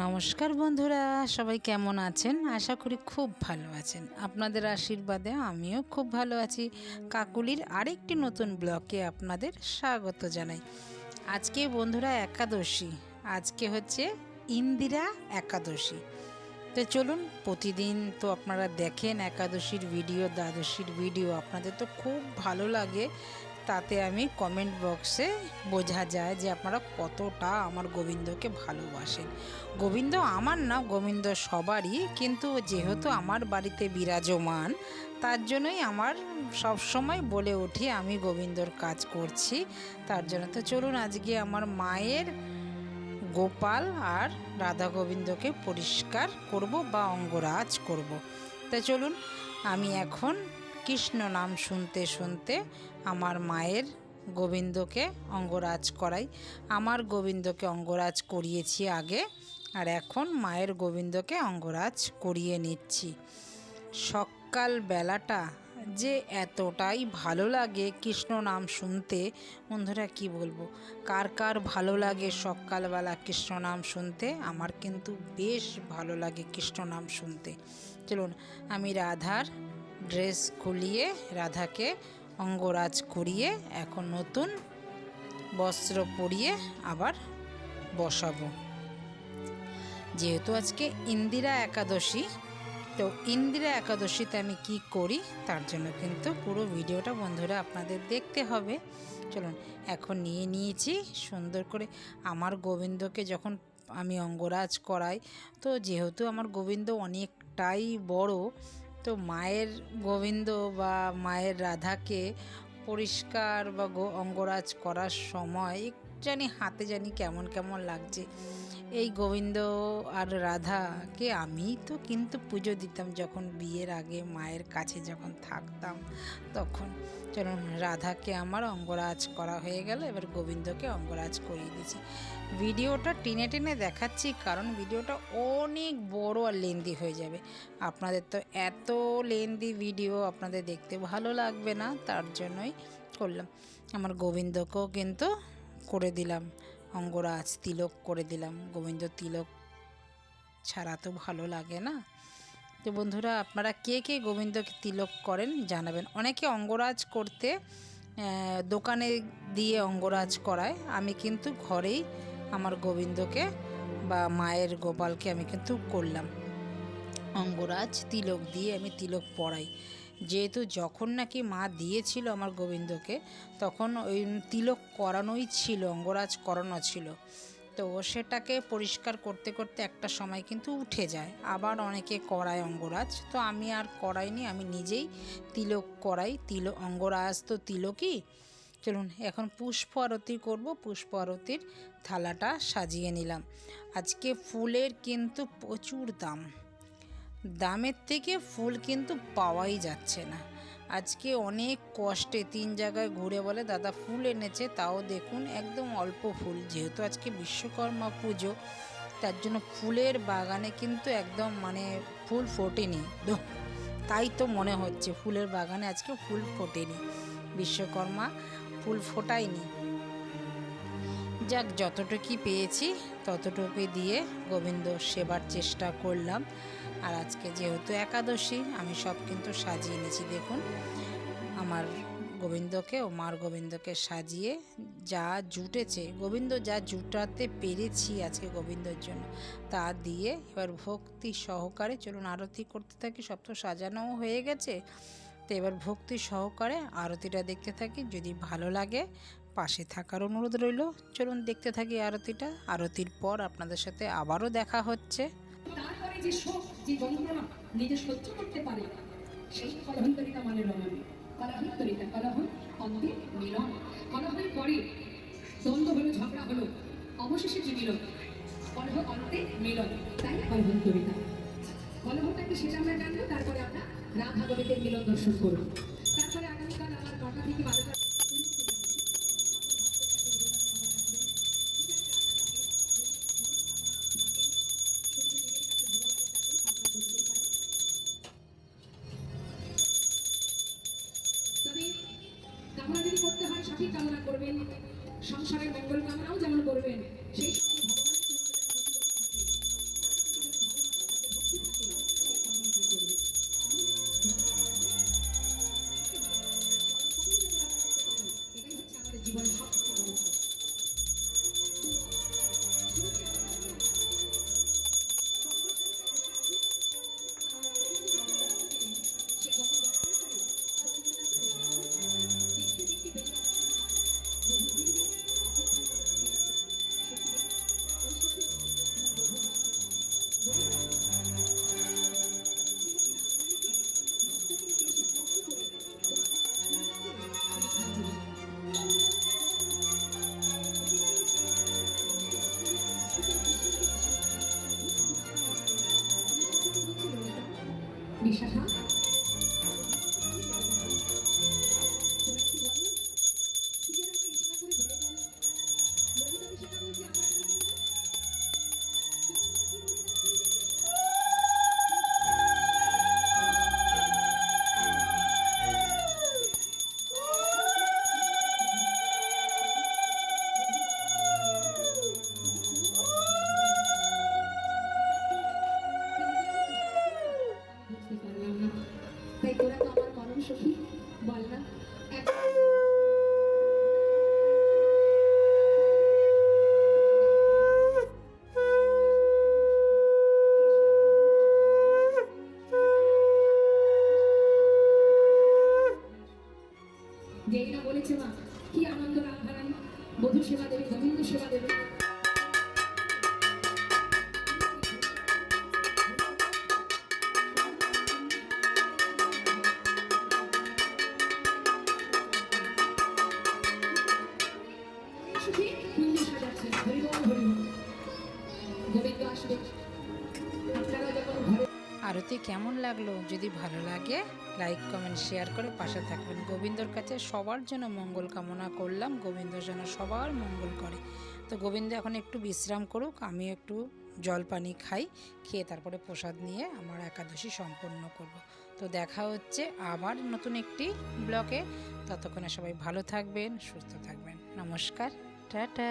নমস্কার বন্ধুরা, সবাই কেমন আছেন? আশা করি খুব ভালো আছেন। আপনাদের আশীর্বাদে আমিও খুব ভালো আছি। কাকুলির আরেকটি নতুন ব্লকে আপনাদের স্বাগত জানাই। আজকে বন্ধুরা একাদশী, আজকে হচ্ছে ইন্দিরা একাদশী। তো চলুন, প্রতিদিন তো আপনারা দেখেন একাদশীর ভিডিও, দ্বাদশীর ভিডিও। আপনাদের তো খুব ভালো লাগে। তাতে আমি কমেন্ট বক্সে বোঝা যায় যে আপনারা কতটা আমার গোবিন্দকে ভালোবাসেন। গোবিন্দ আমার না গোবিন্দ সবারই। কিন্তু যেহেতু আমার বাড়িতে বিরাজমান তার জন্যই আমার সব সময় বলে উঠি আমি গোবিন্দর কাজ করছি। তার জন্য তো চলুন আজকে আমার মায়ের গোপাল আর রাধা গোবিন্দকে পরিষ্কার করব বা অঙ্গরাজ করব। তা চলুন আমি এখন কৃষ্ণ নাম শুনতে শুনতে আমার মায়ের গোবিন্দকে অঙ্গরাজ করাই। আমার গোবিন্দকে অঙ্গরাজ করিয়েছি আগে, আর এখন মায়ের গোবিন্দকে অঙ্গরাজ করিয়ে নিচ্ছি। সকাল বেলাটা যে এতটাই ভালো লাগে কৃষ্ণ নাম শুনতে। বন্ধুরা, কি বলব? কার কার ভালো লাগে সকালবেলা কৃষ্ণ নাম শুনতে? আমার কিন্তু বেশ ভালো লাগে কৃষ্ণ নাম শুনতে। চলুন, আমি রাধার ড্রেস খুলিয়ে রাধাকে অঙ্গরাজ করিয়ে এখন নতুন বস্ত্র পরিয়ে আবার বসাবো। যেহেতু আজকে ইন্দিরা একাদশী, তো ইন্দিরা একাদশীতে আমি কি করি তার জন্য কিন্তু পুরো ভিডিওটা বন্ধুরা আপনাদের দেখতে হবে। চলুন, এখন নিয়ে নিয়েছি সুন্দর করে। আমার গোবিন্দকে যখন আমি অঙ্গরাজ করাই, তো যেহেতু আমার গোবিন্দ অনেকটাই বড় তো মায়ের গোবিন্দ বা মায়ের রাধাকে পরিষ্কার বা অঙ্গরাজ করার সময় জানি হাতে জানি কেমন কেমন লাগছে। এই গোবিন্দ আর রাধাকে আমি তো কিন্তু পুজো দিতাম যখন বিয়ের আগে, মায়ের কাছে যখন থাকতাম তখন। চলুন, রাধাকে আমার অঙ্গরাজ করা হয়ে গেল, এবার গোবিন্দকে অঙ্গরাজ করিয়ে দিয়েছি ভিডিওটা টেনে টেনে দেখাচ্ছি, কারণ ভিডিওটা অনেক বড় আর লেন্দি হয়ে যাবে। আপনাদের তো এত লেন্দি ভিডিও আপনাদের দেখতে ভালো লাগবে না, তার জন্যই করলাম। আমার গোবিন্দকেও কিন্তু করে দিলাম। অঙ্গরাজ তিলক করে দিলাম। গোবিন্দ তিলক ছাড়া তো ভালো লাগে না। তো বন্ধুরা, আপনারা কে কে গোবিন্দকে তিলক করেন জানাবেন। অনেকে অঙ্গরাজ করতে দোকানে দিয়ে অঙ্গরাজ করায়। আমি কিন্তু ঘরেই আমার গোবিন্দকে বা মায়ের গোপালকে আমি কিন্তু করলাম। অঙ্গরাজ তিলক দিয়ে আমি তিলক পরাই যেহেতু যখন নাকি মা দিয়েছিল আমার গোবিন্দকে, তখন ওই তিলক করানোই ছিল, অঙ্গরাজ করানো ছিল। তো সেটাকে পরিষ্কার করতে করতে একটা সময় কিন্তু উঠে যায়। আবার অনেকে করায় অঙ্গরাজ। তো আমি আর করাইনি, আমি নিজেই তিলক করাই। তিল, অঙ্গরাজ তো তিলকই। চলুন, এখন পুষ্প আরতি করব। পুষ্প আরতির থালাটা সাজিয়ে নিলাম। আজকে ফুলের কিন্তু প্রচুর দাম। দামের থেকে ফুল কিন্তু পাওয়াই যাচ্ছে না। আজকে অনেক কষ্টে তিন জায়গায় ঘুরে বলে, দাদা, ফুল এনেছে, তাও দেখুন, একদম অল্প ফুল। যেহেতু আজকে বিশ্বকর্মা পুজো, তার জন্য ফুলের বাগানে কিন্তু একদম মানে ফুল ফোটেনি। তাই তো মনে হচ্ছে ফুলের বাগানে আজকে ফুল ফোটেনি। বিশ্বকর্মা ফুল ফোটায়নি। যাক, যতটুকুই পেয়েছি ততটুকু দিয়ে গোবিন্দ সেবার চেষ্টা করলাম। আর আজকে যেহেতু একাদশী, আমি সব কিন্তু সাজিয়ে নিয়েছি দেখুন। আমার গোবিন্দকে ও মার গোবিন্দকে সাজিয়ে যা জুটেছে, গোবিন্দ যা জুটাতে পেরেছি আজকে গোবিন্দর জন্য, তা দিয়ে এবার ভক্তি সহকারে চলুন, আরতি করতে থাকি, সব তো সাজানোও হয়ে গেছে। তো এবার ভক্তি সহকারে আরতিটা দেখতে থাকি, যদি ভালো লাগে পাশে থাকার অনুরোধ রইল। চলুন দেখতে থাকি আরতিটা, আরতির পর আপনাদের সাথে আবারও দেখা হচ্ছে। তারপরে যে শোক, যে যন্ত্রণা নিজে সহ্য করতে পারে সেই কলহন্তরিতা মানে রমণ কলহন্তরিতা কলহন অন্তে মিলন। কলহের পরে দ্বন্দ্ব হলো, ঝগড়া হলো, অবশেষে যে মিলন? কলহ, অন্তে মিলন। তাই কলহন্তরিতা? কলহটাকে শেষ আমরা জানব, তারপরে আমরা রাধা গোবিন্দের মিলন দর্শন করব। তারপরে আগামীকাল আমার নটা থেকে বারোটা সঠিক কামনা করবেন সংসারের মঙ্গল কামনাও যেমন করবেন সেই সঙ্গে ভগবানের 是什么？আরতি, কেমন লাগল? যদি ভালো লাগে লাইক কমেন্ট শেয়ার করে পাশে থাকবেন। গোবিন্দর কাছে সবার জন্য মঙ্গল কামনা করলাম। গোবিন্দ যেন সবার মঙ্গল করে। তো গোবিন্দ এখন একটু বিশ্রাম করুক আমি একটু জল পানি খাই, খেয়ে তারপরে প্রসাদ নিয়ে আমার একাদশী সম্পন্ন করব। তো দেখা হচ্ছে আবার নতুন একটি ব্লকে ততক্ষণে সবাই ভালো থাকবেন, সুস্থ থাকবেন। নমস্কার, টাটা!